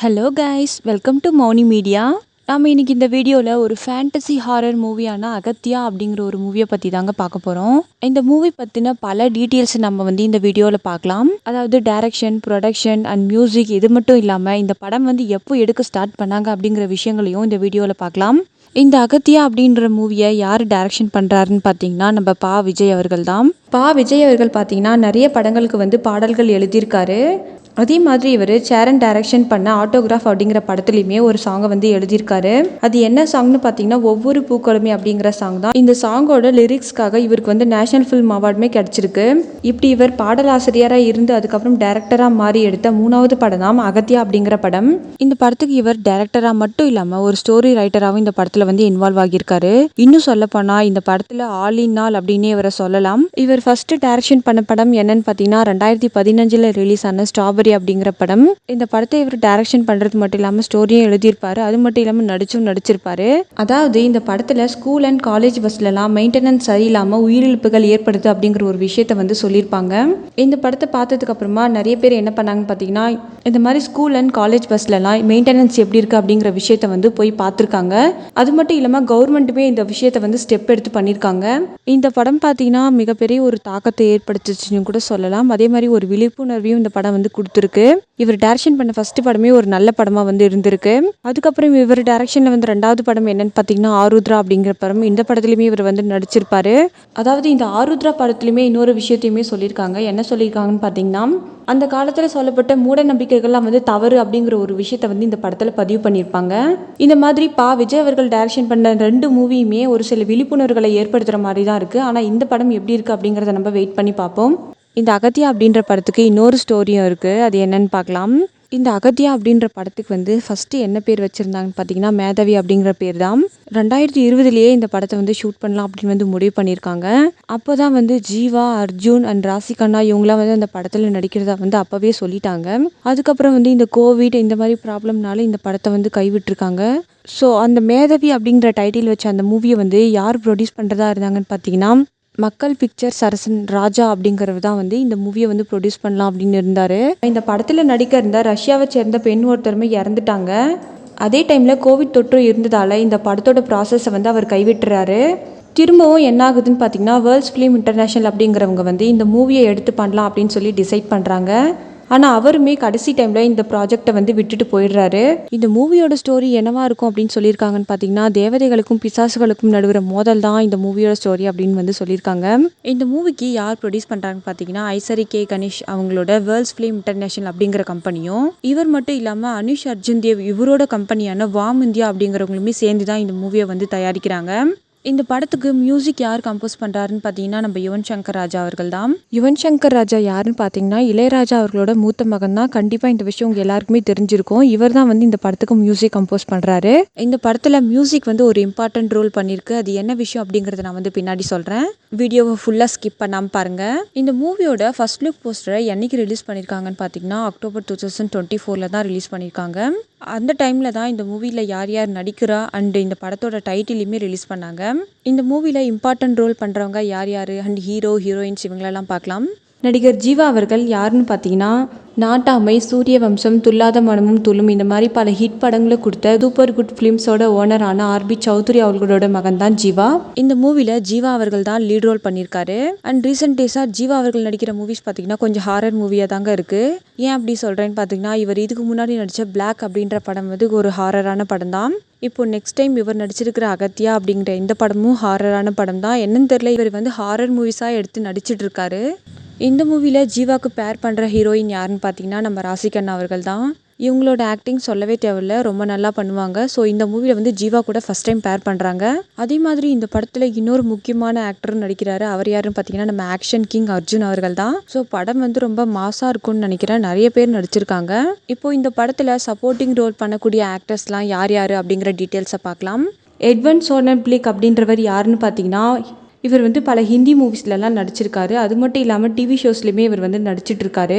Hello guys welcome to Mouni media நாம் இன்னைக்கு இந்த வீடியோவில் ஒரு ஃபேண்டசி ஹாரர் மூவியான அகத்தியா அப்படிங்கிற ஒரு மூவியை பற்றி தாங்க பார்க்க போகிறோம் இந்த மூவி பற்றின பல டீட்டெயில்ஸ் நம்ம வந்து இந்த வீடியோவில் பார்க்கலாம். அதாவது டைரக்ஷன் ப்ரொடக்ஷன் அண்ட் மியூசிக் இது மட்டும் இல்லாமல் இந்த படம் வந்து எப்போ எடுக்க ஸ்டார்ட் பண்ணாங்க அப்படிங்கிற விஷயங்களையும் இந்த வீடியோவில் பார்க்கலாம். இந்த அகத்தியா அப்படின்ற மூவியை யார் டைரக்ஷன் பண்ணுறாருன்னு பார்த்தீங்கன்னா நம்ம பா. விஜய் அவர்கள் தான். பா. விஜய் அவர்கள் பார்த்தீங்கன்னா நிறைய படங்களுக்கு வந்து பாடல்கள் எழுதியிருக்காரு. அதே மாதிரி இவர் சேரன் டைரக்ஷன் பண்ண ஆட்டோகிராஃப் அப்படிங்கிற படத்துலையுமே ஒரு சாங்கை வந்து எழுதியிருக்காரு. அது என்ன சாங்னு பார்த்தீங்கன்னா ஒவ்வொரு பூக்களுமே அப்படிங்கிற சாங் தான். இந்த சாங்கோட லிரிக்ஸ்க்காக இவருக்கு வந்து நேஷனல் ஃபில்ம் அவார்டுமே கிடைச்சிருக்கு. இப்படி இவர் பாடலாசிரியராக இருந்து அதுக்கப்புறம் டேரக்டராக மாறி எடுத்த மூணாவது படம் தான் அகத்தியா அப்படிங்கிற படம். இந்த படத்துக்கு இவர் டேரக்டராக மட்டும் இல்லாமல் ஒரு ஸ்டோரி ரைட்டராகவும் இந்த படத்தில் வந்து இன்வால்வ் ஆகியிருக்காரு. இன்னும் சொல்ல போனால் இந்த படத்தில் ஆலின் நாள் அப்படின்னே இவரை சொல்லலாம். இவர் ஃபர்ஸ்ட் டைரக்ஷன் பண்ண படம் என்னன்னு பார்த்தீங்கன்னா ரெண்டாயிரத்தி பதினஞ்சில் ரிலீஸ் ஆன ஸ்ட்ராபெரி அப்படிங்கிற படம். இந்த படத்தை இவர் டைரக்ஷன் பண்ணுறது மட்டும் இல்லாமல் ஸ்டோரியும் எழுதியிருப்பார். அது மட்டும் இல்லாமல் நடிச்சும் நடிச்சிருப்பாரு. அதாவது இந்த படத்தில் ஸ்கூல் அண்ட் காலேஜ் பஸ்லலாம் மெயின்டெனன்ஸ் சரியில்லாமல் உயிரிழப்புகள் ஏற்படுது அப்படிங்கிற ஒரு விஷயத்த வந்து சொல்லியிருப்பாங்க. இந்த படத்தை பார்த்ததுக்கு அப்புறமா நிறைய பேர் என்ன பண்ணாங்கன்னு பார்த்தீங்கன்னா இந்த மாதிரி ஸ்கூல் அண்ட் காலேஜ் பஸ்லலாம் மெயின்டெனன்ஸ் எப்படி இருக்குது அப்படிங்கிற விஷயத்த வந்து போய் பார்த்துருக்காங்க. அது மட்டும் இல்லாமல் கவர்மெண்ட்டுமே இந்த விஷயத்தை வந்து ஸ்டெப் எடுத்து பண்ணியிருக்காங்க. இந்த படம் பார்த்தீங்கன்னா மிகப்பெரிய ஒரு தாக்கத்தை ஏற்படுத்துச்சுன்னு கூட சொல்லலாம். அதே மாதிரி ஒரு விழிப்புணர்வையும் இந்த படம் வந்து கொடுத்து கொடுத்துருக்கு. இவர் டேரக்ஷன் பண்ண ஃபர்ஸ்ட் படமே ஒரு நல்ல படமாக வந்து இருந்திருக்கு. அதுக்கப்புறம் இவர் டேரக்ஷனில் வந்து ரெண்டாவது படம் என்னன்னு பார்த்தீங்கன்னா ஆருத்ரா அப்படிங்கிற படம். இந்த படத்துலையுமே இவர் வந்து நடிச்சிருப்பாரு. அதாவது இந்த ஆருத்ரா படத்துலையுமே இன்னொரு விஷயத்தையுமே சொல்லியிருக்காங்க. என்ன சொல்லியிருக்காங்கன்னு பார்த்தீங்கன்னா அந்த காலத்தில் சொல்லப்பட்ட மூட நம்பிக்கைகள்லாம் வந்து தவறு அப்படிங்கிற ஒரு விஷயத்த வந்து இந்த படத்தில் பதிவு பண்ணியிருப்பாங்க. இந்த மாதிரி பா. விஜய் அவர்கள் டைரக்ஷன் பண்ண ரெண்டு மூவியுமே ஒரு சில விழிப்புணர்வுகளை ஏற்படுத்துகிற மாதிரி தான் இருக்குது ஆனால் இந்த படம் எப்படி இருக்குது அப்படிங்கிறத நம்ம வெயிட் பண்ணி பார்ப்போம். இந்த அகத்தியா அப்படின்ற படத்துக்கு இன்னொரு ஸ்டோரியும் இருக்குது அது என்னன்னு பார்க்கலாம். இந்த அகத்தியா அப்படின்ற படத்துக்கு வந்து ஃபஸ்ட்டு என்ன பேர் வச்சுருந்தாங்கன்னு பார்த்தீங்கன்னா மேதவி அப்படிங்கிற பேர் தான். ரெண்டாயிரத்தி இருபதுலேயே இந்த படத்தை வந்து ஷூட் பண்ணலாம் அப்படின்னு வந்து முடிவு பண்ணியிருக்காங்க. அப்போ தான் வந்து ஜீவா அர்ஜுன் அண்ட் ராசிகண்ணா இவங்களாம் வந்து அந்த படத்தில் நடிக்கிறதா வந்து அப்போவே சொல்லிட்டாங்க. அதுக்கப்புறம் வந்து இந்த கோவிட் இந்த மாதிரி ப்ராப்ளம்னால இந்த படத்தை வந்து கைவிட்டுருக்காங்க. ஸோ அந்த மேதவி அப்படிங்கிற டைட்டில் வச்ச அந்த மூவியை வந்து யார் ப்ரொடியூஸ் பண்ணுறதா இருந்தாங்கன்னு பார்த்தீங்கன்னா மக்கள் பிக்சர்ஸ் அரசன் ராஜா அப்படிங்கிறவர் தான் வந்து இந்த மூவியை வந்து ப்ரொடியூஸ் பண்ணலாம் அப்படின்னு இருந்தார். இந்த படத்தில் நடிக்க இருந்த ரஷ்யாவை சேர்ந்த பெண் ஒருத்தருமே இறந்துட்டாங்க. அதே டைமில் கோவிட் தொற்று இருந்ததால் இந்த படத்தோட ப்ராசஸை வந்து அவர் கைவிட்டுறாரு. திரும்பவும் என்ன ஆகுதுன்னு பார்த்தீங்கன்னா வேர்ல்ட்ஸ் ஃபிலிம் இன்டர்நேஷனல் அப்படிங்கிறவங்க வந்து இந்த மூவியை எடுத்து பண்ணலாம் அப்படின்னு சொல்லி டிசைட் பண்ணுறாங்க ஆனால் அவருமே கடைசி டைமில் இந்த ப்ராஜெக்டை வந்து விட்டுட்டு போயிடுறாரு. இந்த மூவியோட ஸ்டோரி என்னவா இருக்கும் அப்படின்னு சொல்லியிருக்காங்கன்னு பார்த்தீங்கன்னா தேவதைகளுக்கும் பிசாசுகளுக்கும் நடுவுற மோதல் தான் இந்த மூவியோட ஸ்டோரி அப்படின்னு வந்து சொல்லியிருக்காங்க. இந்த மூவிக்கு யார் ப்ரொடியூஸ் பண்ணுறாங்கன்னு பார்த்தீங்கன்னா ஐசரி கே கணேஷ் அவங்களோட வேர்ல்ட்ஸ் ஃபிலிம் இன்டர்நேஷனல் அப்படிங்கிற கம்பெனியும் இவர் மட்டும் இல்லாமல் அனுஷ் அர்ஜுன் தேவ் இவரோட கம்பெனியான வாம் இந்தியா அப்படிங்கிறவங்களுமே சேர்ந்து தான் இந்த மூவியை வந்து தயாரிக்கிறாங்க. இந்த படத்துக்கு மியூசிக் யார் கம்போஸ் பண்ணுறாருன்னு பார்த்தீங்கன்னா நம்ம யுவன் சங்கர் ராஜா அவர்கள் தான் யுவன் சங்கர் ராஜா யாருன்னு பார்த்தீங்கன்னா இளையராஜா அவர்களோட மூத்த மகன் தான் கண்டிப்பாக இந்த விஷயம் உங்க எல்லாருக்குமே தெரிஞ்சிருக்கும். இவர் தான் வந்து இந்த படத்துக்கு மியூசிக் கம்போஸ் பண்ணுறாரு இந்த படத்தில் மியூசிக் வந்து ஒரு இம்பார்ட்டன்ட் ரோல் பண்ணியிருக்கு அது என்ன விஷயம் அப்படிங்கிறத நான் வந்து பின்னாடி சொல்கிறேன் வீடியோவை ஃபுல்லாக ஸ்கிப் பண்ணாமல் பாருங்கள் இந்த மூவியோட ஃபர்ஸ்ட் லுக் போஸ்டரை என்னைக்கு ரிலீஸ் பண்ணியிருக்காங்கன்னு பார்த்தீங்கன்னா அக்டோபர் டூ தௌசண்ட் டுவெண்ட்டி ஃபோரில் தான் ரிலீஸ் பண்ணியிருக்காங்க அந்த டைமில் தான் இந்த மூவியில் யார் யார் நடிக்கிறா அண்டு இந்த படத்தோட டைட்டிலையுமே ரிலீஸ் பண்ணாங்க. இந்த மூவியில் இம்பார்ட்டன்ட் ரோல் பண்ணுறவங்க யார் யார்? அண்ட் ஹீரோ ஹீரோயின்ஸ் இவங்களெல்லாம் பார்க்கலாம். நடிகர் ஜீவா அவர்கள் யாருன்னு பார்த்தீங்கன்னா நாட்டாமை சூரிய வம்சம் துல்லாத மனமும் துளும் இந்த மாதிரி பல ஹிட் படங்களை கொடுத்த சூப்பர் குட் ஃபிலிம்ஸோட ஓனரான ஆர்பி சௌத்ரி அவர்களோட மகன் தான் ஜீவா. இந்த மூவியில் ஜீவா அவர்கள் தான் லீட் ரோல் பண்ணியிருக்காரு. அண்ட் ரீசெண்ட் டேஸாக ஜீவா அவர்கள் நடிக்கிற மூவிஸ் பார்த்தீங்கன்னா கொஞ்சம் ஹாரர் மூவியாக தாங்க இருக்குது ஏன் அப்படி சொல்கிறேன்னு பார்த்தீங்கன்னா இவர் இதுக்கு முன்னாடி நடித்த பிளாக் அப்படின்ற படம் வந்து ஒரு ஹாரரான படம் தான். இப்போது நெக்ஸ்ட் டைம் இவர் நடிச்சிருக்கிற அகத்தியா அப்படிங்கிற இந்த படமும் ஹாரரான படம் தான் என்னன்னு தெரில இவர் வந்து ஹாரர் மூவிஸாக எடுத்து நடிச்சிட்ருக்காரு இந்த மூவியில் ஜீவாக்கு பேர் பண்ணுற ஹீரோயின் யாருன்னு பார்த்தீங்கன்னா நம்ம ராசிகண்ணா அவர்கள் தான் இவங்களோட ஆக்டிங் சொல்லவே தேவையில்ல. ரொம்ப நல்லா பண்ணுவாங்க. ஸோ இந்த மூவியில் வந்து ஜீவா கூட ஃபஸ்ட் டைம் பேர் பண்ணுறாங்க அதே மாதிரி இந்த படத்தில் இன்னொரு முக்கியமான ஆக்டரும் நடிக்கிறாரு. அவர் யாருன்னு பார்த்தீங்கன்னா நம்ம ஆக்ஷன் கிங் அர்ஜுன் அவர்கள் தான். ஸோ படம் வந்து ரொம்ப மாசாக இருக்கும்னு நினைக்கிறேன். நிறைய பேர் நடிச்சிருக்காங்க. இப்போ இந்த படத்தில் சப்போர்ட்டிங் ரோல் பண்ணக்கூடிய ஆக்டர்ஸ்லாம் யார் யார் அப்படிங்கிற டீட்டெயில்ஸை பார்க்கலாம். எட்வன் சோனன் பிளிக் அப்படின்றவர் யாருன்னு பார்த்தீங்கன்னா இவர் வந்து பல ஹிந்தி மூவிஸ்லலாம் நடிச்சிருக்காரு. அது மட்டும் இல்லாமல் டிவி ஷோஸ்லையுமே இவர் வந்து நடிச்சிட்ருக்காரு.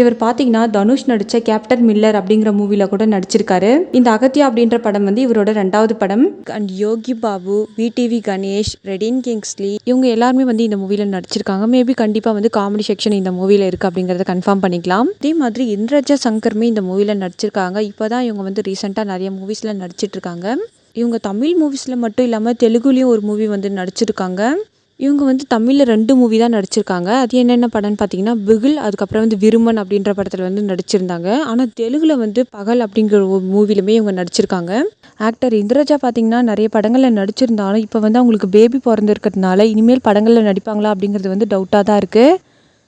இவர் பார்த்தீங்கன்னா தனுஷ் நடித்த கேப்டன் மில்லர் அப்படிங்கிற மூவியில் கூட நடிச்சிருக்காரு. இந்த அகத்தியா அப்படின்ற படம் வந்து இவரோட ரெண்டாவது படம். அண்ட் யோகி பாபு விடிவி கணேஷ் ரெடின் கிங்ஸ்லி இவங்க எல்லாருமே வந்து இந்த மூவியில் நடிச்சிருக்காங்க. மேபி கண்டிப்பாக வந்து காமெடி செக்ஷன் இந்த மூவியில் இருக்குது அப்படிங்கிறத கன்ஃபார்ம் பண்ணிக்கலாம். அதே மாதிரி இந்திரஜா சங்கருமே இந்த மூவியில் நடிச்சிருக்காங்க. இப்போ தான் இவங்க வந்து ரீசெண்டாக நிறைய மூவிஸில் நடிச்சிட்ருக்காங்க. இவங்க தமிழ் மூவிஸில் மட்டும் இல்லாமல் தெலுங்குலேயும் ஒரு மூவி வந்து நடிச்சிருக்காங்க. இவங்க வந்து தமிழில் ரெண்டு மூவி தான் நடிச்சிருக்காங்க. அது என்னென்ன படம்னு பார்த்தீங்கன்னா பிகில் அதுக்கப்புறம் வந்து விருமன் அப்படின்ற படத்தில் வந்து நடிச்சிருந்தாங்க. ஆனால் தெலுங்கில் வந்து பகல் அப்படிங்கிற ஒரு மூவிலுமே இவங்க நடிச்சிருக்காங்க. ஆக்டர் இந்திரஜா பார்த்தீங்கன்னா நிறைய படங்களில் நடிச்சிருந்தாலும் இப்போ வந்து அவங்களுக்கு பேபி பிறந்திருக்கிறதுனால இனிமேல் படங்களில் நடிப்பாங்களா அப்படிங்கிறது வந்து டவுட்டாக தான் இருக்குது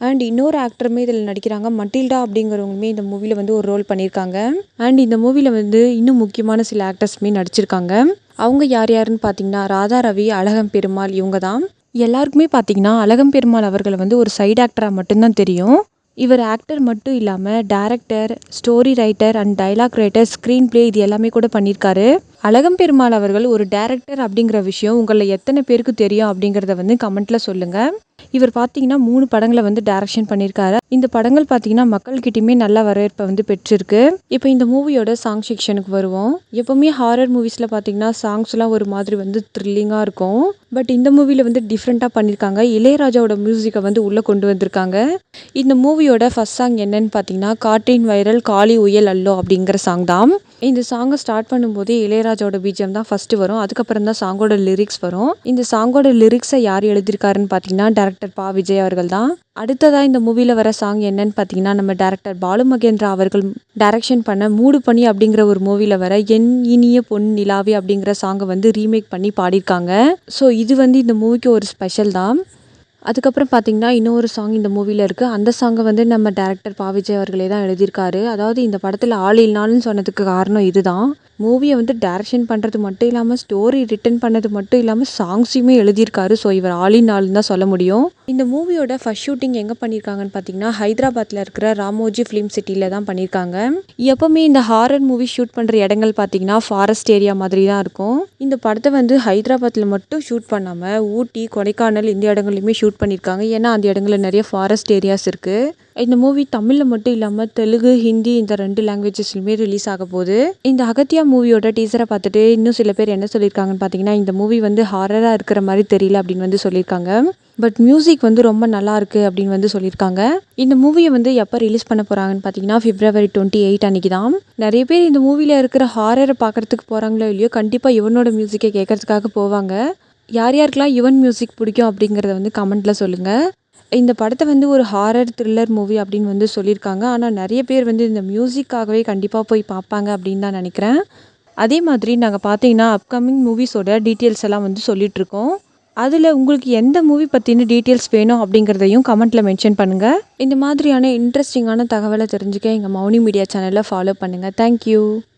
அண்ட் இன்னொரு ஆக்டருமே இதில் நடிக்கிறாங்க. மட்டில்டா அப்படிங்கிறவங்களுமே இந்த மூவியில் வந்து ஒரு ரோல் பண்ணியிருக்காங்க. அண்ட் இந்த மூவியில் வந்து இன்னும் முக்கியமான சில ஆக்டர்ஸுமே நடிச்சிருக்காங்க. அவங்க யார் யாருன்னு பார்த்தீங்கன்னா ராதா ரவி அழகம் பெருமாள் இவங்க தான் எல்லாருக்குமே பார்த்தீங்கன்னா அழகம் பெருமாள் அவர்களை வந்து ஒரு சைடு ஆக்டராக மட்டும்தான் தெரியும். இவர் ஆக்டர் மட்டும் இல்லாமல் director story writer and dialogue writer screen play இது எல்லாமே கூட பண்ணியிருக்காரு. அழகம் பெருமாள் அவர்கள் ஒரு டேரக்டர் அப்படிங்கிற விஷயம் உங்களில் எத்தனை பேருக்கு தெரியும் அப்படிங்கிறத வந்து கமெண்ட்டில் சொல்லுங்கள் இவர் பார்த்தீங்கன்னா மூணு படங்களை வந்து டைரக்ஷன் பண்ணியிருக்காரு. இந்த படங்கள் பார்த்தீங்கன்னா மக்கள்கிட்டயுமே நல்ல வரவேற்பை வந்து பெற்றிருக்கு. இப்போ இந்த மூவியோட சாங் செக்ஷனுக்கு வருவோம். எப்போவுமே ஹாரர் மூவிஸில் பார்த்தீங்கன்னா சாங்ஸ்லாம் ஒரு மாதிரி வந்து த்ரில்லிங்காக இருக்கும். பட் இந்த மூவியில் வந்து டிஃப்ரெண்ட்டாக பண்ணியிருக்காங்க. இளையராஜாவோட மியூசிக்கை வந்து உள்ளே கொண்டு வந்திருக்காங்க. இந்த மூவியோட ஃபஸ்ட் சாங் என்னன்னு பார்த்தீங்கன்னா காற்றின் வைரல் காளி உயல் அல்லோ அப்படிங்கிற சாங் தான். இந்த சாங்கை ஸ்டார்ட் பண்ணும்போதே இளையராஜாவோட பிஜிஎம் தான் ஃபஸ்ட்டு வரும். அதுக்கப்புறம் தான் சாங்கோட லிரிக்ஸ் வரும். இந்த சாங்கோட லிரிக்ஸை யார் எழுதியிருக்காருன்னு பார்த்தீங்கன்னா டேரக்டர் பா விஜய் அவர்கள் தான் அடுத்ததாக இந்த மூவியில் வர சாங் என்னன்னு பார்த்தீங்கன்னா நம்ம டேரக்டர் பாலு மகேந்திரா அவர்கள் டைரக்ஷன் பண்ண மூடு பனி அப்படிங்கிற ஒரு மூவியில் வர என் இனிய பொன் நிலாவே அப்படிங்கிற சாங்கை வந்து ரீமேக் பண்ணி பாடியிருக்காங்க. ஸோ இது வந்து இந்த மூவிக்கு ஒரு ஸ்பெஷல் தான். அதுக்கப்புறம் பார்த்தீங்கன்னா இன்னொரு சாங் இந்த மூவியில் இருக்குது அந்த சாங்கை வந்து நம்ம டேரக்டர் பா விஜய் அவர்களே தான் எழுதியிருக்காரு. அதாவது இந்த படத்தில் ஆள் இல்லைனாலும் சொன்னதுக்கு காரணம் இதுதான். மூவியை வந்து டேரக்ஷன் பண்ணுறது மட்டும் இல்லாமல் ஸ்டோரி ரிட்டன் பண்ணது மட்டும் இல்லாமல் சாங்ஸையுமே எழுதியிருக்காரு. ஸோ இவர் ஆலின் ஆளுன்னு தான் சொல்ல முடியும். இந்த மூவியோட ஃபர்ஸ்ட் ஷூட்டிங் எங்கே பண்ணியிருக்காங்கன்னு பார்த்தீங்கன்னா ஹைதராபாத்தில் இருக்கிற ராமோஜி ஃபிலிம் சிட்டியில் தான் பண்ணியிருக்காங்க எப்போவுமே இந்த ஹாரர் மூவி ஷூட் பண்ணுற இடங்கள் பார்த்தீங்கன்னா ஃபாரஸ்ட் ஏரியா மாதிரி தான் இருக்கும். இந்த படத்தை வந்து ஹைதராபாத்தில் மட்டும் ஷூட் பண்ணாமல் ஊட்டி கொடைக்கானல் இந்த இடங்கள்லையுமே ஷூட் பண்ணியிருக்காங்க ஏன்னா அந்த இடங்களில் நிறைய ஃபாரஸ்ட் ஏரியாஸ் இருக்குது இந்த மூவி தமிழில் மட்டும் இல்லாமல் தெலுங்கு ஹிந்தி இந்த ரெண்டு லாங்குவேஜஸ்லையுமே ரிலீஸ் ஆக போகுது. இந்த அகத்தியா மூவியோட டீசரை பார்த்துட்டு இன்னும் சில பேர் என்ன சொல்லியிருக்காங்கன்னு பார்த்தீங்கன்னா இந்த மூவி வந்து ஹாரராக இருக்கிற மாதிரி தெரியல அப்படின்னு வந்து சொல்லியிருக்காங்க. பட் மியூசிக் வந்து ரொம்ப நல்லா இருக்குது அப்படின்னு வந்து சொல்லியிருக்காங்க. இந்த மூவியை வந்து எப்போ ரிலீஸ் பண்ண போகிறாங்கன்னு பார்த்தீங்கன்னா ஃபிப்ரவரி டுவெண்ட்டி எயிட் அன்றைக்கி தான். நிறைய பேர் இந்த மூவியில் இருக்கிற ஹாரரை பார்க்குறதுக்கு போகிறாங்களோ இல்லையோ கண்டிப்பாக இவனோட மியூசிக்கை கேட்கறதுக்காக போவாங்க. யார் யாருக்கெல்லாம் யுவன் மியூசிக் பிடிக்கும் அப்படிங்கிறத வந்து கமெண்ட்டில் சொல்லுங்கள் இந்த படத்தை வந்து ஒரு ஹாரர் த்ரில்லர் மூவி அப்படின்னு வந்து சொல்லியிருக்காங்க. ஆனால் நிறைய பேர் வந்து இந்த மியூசிக்காகவே கண்டிப்பாக போய் பார்ப்பாங்க அப்படின்னு தான் நினைக்கிறேன். அதே மாதிரி நாங்கள் பார்த்தீங்கன்னா அப்கமிங் மூவிஸோட டீட்டெயில்ஸ் எல்லாம் வந்து சொல்லிகிட்ருக்கோம் அதில் உங்களுக்கு எந்த மூவி பற்றின டீட்டெயில்ஸ் வேணும் அப்படிங்கிறதையும் கமெண்ட்டில் மென்ஷன் பண்ணுங்கள் இந்த மாதிரியான இன்ட்ரெஸ்டிங்கான தகவலை தெரிஞ்சுக்க எங்கள் மௌனி மீடியா சேனலை ஃபாலோ பண்ணுங்கள் தேங்க்யூ